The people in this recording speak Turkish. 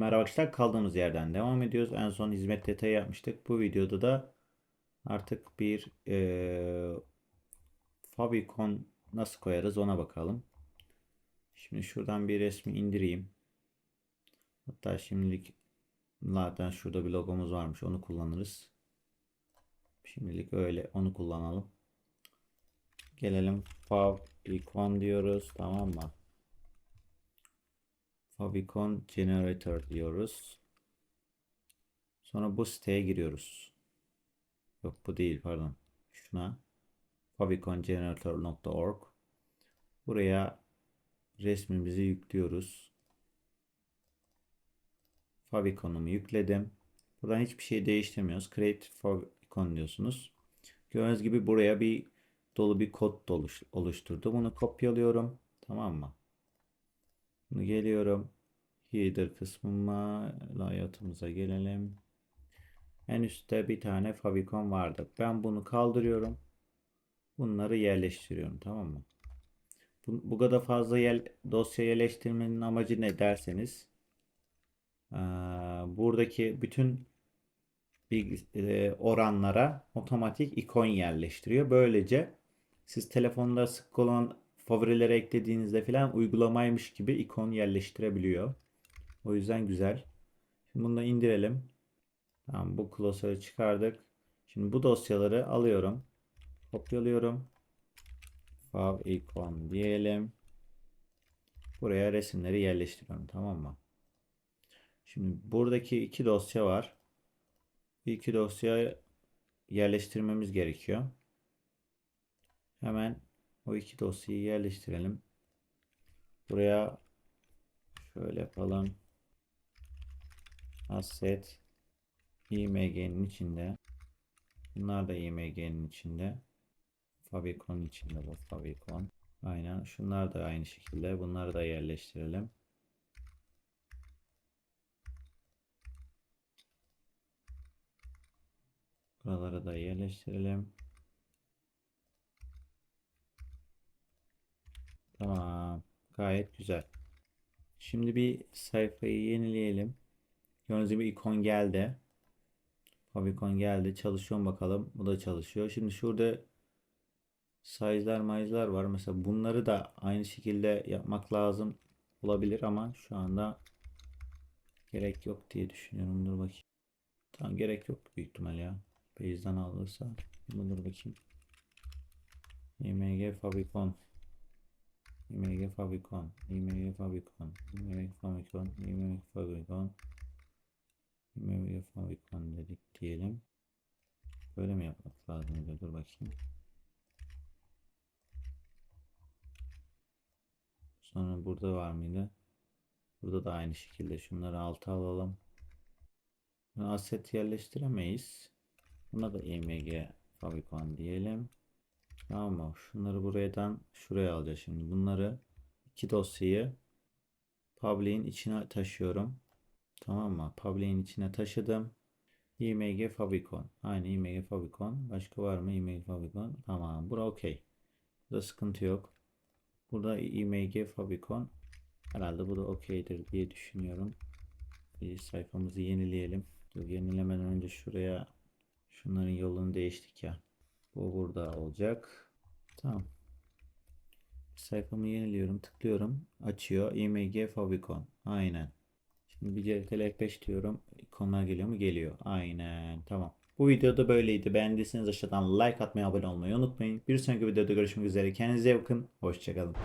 Merhaba arkadaşlar kaldığımız yerden devam ediyoruz. En son hizmet detayı yapmıştık. Bu videoda da artık bir eee favicon nasıl koyarız ona bakalım. Şimdi şuradan bir resmi indireyim. Hatta şimdilik zaten şurada bir logomuz varmış. Onu kullanırız. Şimdilik öyle onu kullanalım. Gelelim favicon diyoruz. Tamam mı? Favicon Generator diyoruz. Sonra bu siteye giriyoruz. Yok bu değil pardon. Şuna favicongenerator.org Buraya resmimizi yüklüyoruz. Favicon'umu yükledim. Buradan hiçbir şey değiştirmiyoruz. Create Favicon diyorsunuz. Gördüğünüz gibi buraya bir dolu bir kod oluşturdu. Bunu kopyalıyorum. Tamam mı? Geliyorum. Header kısmıma, layout'umuza gelelim. En üstte bir tane favicon vardı. Ben bunu kaldırıyorum. Bunları yerleştiriyorum. Tamam mı? Bu, bu kadar fazla yer, dosya yerleştirmenin amacı ne derseniz eee, buradaki bütün bilgi- e, oranlara otomatik ikon yerleştiriyor. Böylece siz telefonda sık olan favorilere eklediğinizde filan uygulamaymış gibi ikon yerleştirebiliyor. O yüzden güzel. Şimdi bunu da indirelim. Tamam bu klasörü çıkardık. Şimdi bu dosyaları alıyorum. Kopyalıyorum. Fav icon diyelim. Buraya resimleri yerleştiriyorum. Tamam mı? Şimdi buradaki iki dosya var. Bu iki dosyayı yerleştirmemiz gerekiyor. Hemen o iki dosyayı yerleştirelim. Buraya şöyle yapalım. Asset img'nin içinde. Bunlar da img'nin içinde. Favicon içinde bu Favicon. Aynen. Şunlar da aynı şekilde. Bunları da yerleştirelim. Buraları da yerleştirelim. Tamam. Gayet güzel. Şimdi bir sayfayı yenileyelim. Gördüğünüz gibi ikon geldi. Favicon geldi. Çalışıyor bakalım. Bu da çalışıyor. Şimdi şurada size'lar mayızlar var. Mesela bunları da aynı şekilde yapmak lazım olabilir ama şu anda gerek yok diye düşünüyorum. Dur bakayım. Tamam gerek yok büyük ihtimal ya. Base'den alırsa. Dur bakayım. img favicon img favicon img favicon img favicon img favicon img favicon dedik diyelim. Böyle mi yapmak lazım? Dur bakayım. Sonra burada var mıydı? Burada da aynı şekilde şunları alta alalım. Asset yerleştiremeyiz. Buna da img favicon diyelim. Tamam mı? Şunları buradan şuraya alacağız şimdi. Bunları iki dosyayı public'in içine taşıyorum. Tamam mı? Public'in içine taşıdım. img favicon. Aynı img favicon. Başka var mı? img favicon. Tamam. Bura okey. Burada sıkıntı yok. Burada img favicon. Herhalde bu da okeydir diye düşünüyorum. Bir sayfamızı yenileyelim. Dur, yenilemeden önce şuraya şunların yolunu değiştik ya. Bu burada olacak. Tamam. Sayfamı yeniliyorum. Tıklıyorum. Açıyor. img favicon. Aynen. Şimdi CTRL F5 diyorum. İkonlar geliyor mu? Geliyor. Aynen. Tamam. Bu videoda böyleydi. Beğendiyseniz aşağıdan like atmayı, abone olmayı unutmayın. Bir sonraki videoda görüşmek üzere. Kendinize bakın. Hoşçakalın.